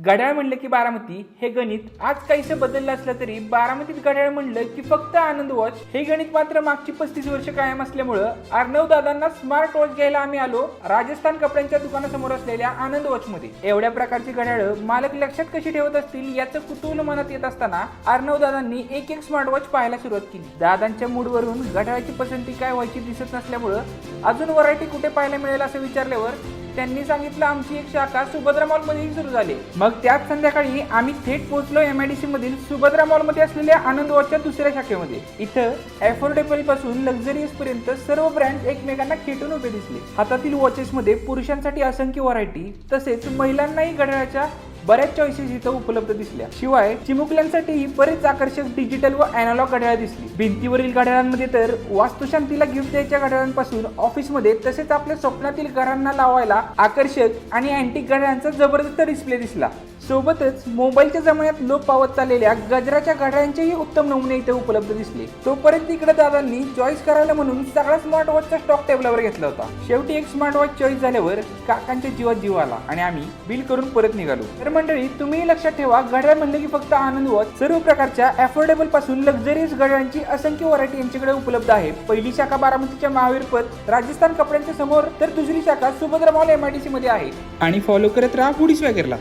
घड्याळ म्हणलं की बारामती हे गणित आज काहीसं बदललं असलं तरी बारामतीत घड्याळ म्हणलं की फक्त आनंद वॉच. हे गणित मात्र मागची पस्तीस वर्ष कायम असल्यामुळं अर्णव दादांना स्मार्ट वॉच घ्यायला आम्ही आलो. राजस्थान कपड्यांच्या दुकानासमोर असलेल्या आनंद वॉच मध्ये. एवढ्या प्रकारची घड्याळ मालक लक्षात कशी ठेवत असतील याचं कुतूहल मनात येत असताना अर्णव दादांनी एक एक स्मार्ट वॉच पाहायला सुरुवात केली. दादांच्या मूडवरून घड्याळाची पसंती काय व्हायची दिसत नसल्यामुळं अजून व्हरायटी कुठे पाहायला मिळेल असं विचारल्यावर त्यांनी सांगितलं आमची एक शाखा सुभद्रा मॉलमध्येही सुरू झाली. मग त्याच संध्याकाळी आम्ही थेट पोहोचलो एम आय डी सी मधील सुभद्रा मॉलमध्ये असलेल्या आनंद वॉचच्या दुसऱ्या शाखेमध्ये. इथं अफोर्डेबलपासून लक्झरियस पर्यंत सर्व ब्रँड एकमेकांना खेटून उभे दिसले. हातातील वॉचेस मध्ये पुरुषांसाठी असंख्य व्हरायटी तसेच महिलांनाही घड्याळाच्या बऱ्याच चॉईसेस इथं उपलब्ध दिसल्या. शिवाय चिमुकल्यांसाठीही बरेच आकर्षक डिजिटल व अॅनालॉग घड्याळ दिसली. भिंतीवरील घड्याळांमध्ये तर वास्तुशांतीला गिफ्ट द्यायच्या घड्याळांपासून ऑफिसमध्ये तसेच आपल्या स्वप्नातील घरांना लावायला आकर्षक आणि अँटिक घड्याळांचा जबरदस्त डिस्प्ले दिसला. सोबतच मोबाईलच्या जमान्यात लोप पावत चाललेल्या गजराच्या घड्याळांचेही उत्तम नमुने इथे उपलब्ध दिसले. तोपर्यंत इकडे दादांनी चॉईस करायला म्हणून सगळा स्मार्ट वॉचचा स्टॉक टेबलावर घेतला होता. शेवटी एक स्मार्ट वॉच चॉईस झाल्यावर काकांच्या जीवात जीव आला आणि आम्ही बिल करून परत निघालो. तर मंडळी तुम्ही लक्षात ठेवा घड्याळ म्हणलं की फक्त आनंद वॉच सर्व प्रकारच्या अफोर्डेबलपासून लक्झरियस घड्याळांची असंख्य व्हरायटी यांच्याकडे उपलब्ध आहे. पहिली शाखा बारामतीच्या महावीर पद राजस्थान कपड्यांच्या समोर तर दुसरी शाखा सुभद्रा मॉल एमआयडीसी मध्ये आहे. आणि फॉलो करत राहा फुडी वगैरेला.